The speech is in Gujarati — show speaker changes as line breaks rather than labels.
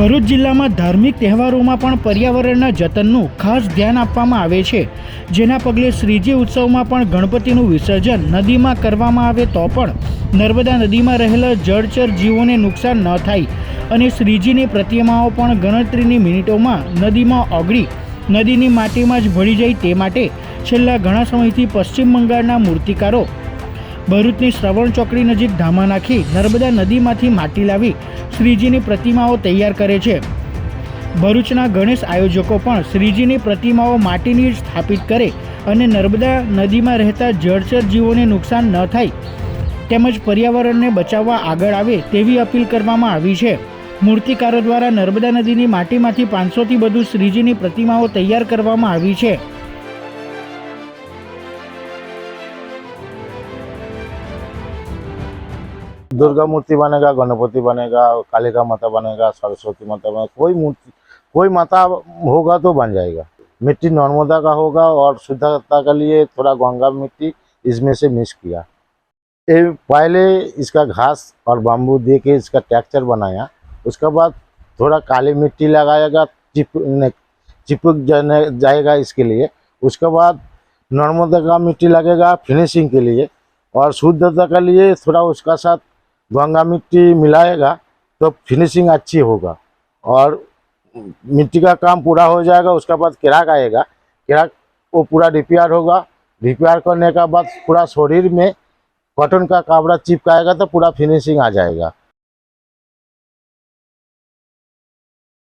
ભરૂચ જિલ્લામાં ધાર્મિક તહેવારોમાં પણ પર્યાવરણના જતનનું ખાસ ધ્યાન આપવામાં આવે છે. જેના પગલે શ્રીજી ઉત્સવમાં પણ ગણપતિનું વિસર્જન નદીમાં કરવામાં આવે તો પણ નર્મદા નદીમાં રહેલા જળચર જીવોને નુકસાન ન થાય અને શ્રીજીની પ્રતિમાઓ પણ ગણતરીની મિનિટોમાં નદીમાં ઓગળી. નદીની માટીમાં જ ભળી જાય તે માટે છેલ્લા ઘણા સમયથી પશ્ચિમ બંગાળના મૂર્તિકારો ભરૂચની શ્રવણ ચોકડી નજીક ધામા નાખી નર્મદા નદીમાંથી માટી લાવી શ્રીજીની પ્રતિમાઓ તૈયાર કરે છે. ભરૂચના ગણેશ આયોજકો પણ શ્રીજીની પ્રતિમાઓ માટીની સ્થાપિત કરે અને નર્મદા નદીમાં રહેતા જળચર જીવોને નુકસાન ન થાય તેમજ પર્યાવરણને બચાવવા આગળ આવે તેવી અપીલ કરવામાં આવી છે. મૂર્તિકારો દ્વારા નર્મદા નદીની માટીમાંથી પાંચસોથી વધુ શ્રીજીની પ્રતિમાઓ તૈયાર કરવામાં આવી છે.
दुर्गा मूर्ति बनेगा, गणपति बनेगा काली का माता बनेगा, सरस्वती माता बनेगा, कोई मूर्ति, कोई माता होगा तो बन जाएगा। मिट्टी नर्मदा का होगा और शुद्धता के लिए थोड़ा गंगा मिट्टी इसमें से मिक्स किया। ये पहले इसका घास और बाम्बू दे के इसका टेक्चर बनाया। उसके बाद थोड़ा काली मिट्टी लगाएगा, चिप चिपक जाने, जाएगा इसके लिए। उसके बाद नर्मदा का मिट्टी लगेगा फिनिशिंग के लिए और शुद्धता के लिए थोड़ा उसका साथ गंगा मिट्टी मिलाएगा तो फिनिशिंग अच्छी होगा। और मिट्टी का काम पूरा हो जाएगा, उसके बाद किराक आएगा। किराक वो पूरा रिपेयर होगा। रिपेयर करने का बाद पूरा शरीर में कॉटन का कपड़ा चिपकाएगा तो पूरा फिनिशिंग आ जाएगा।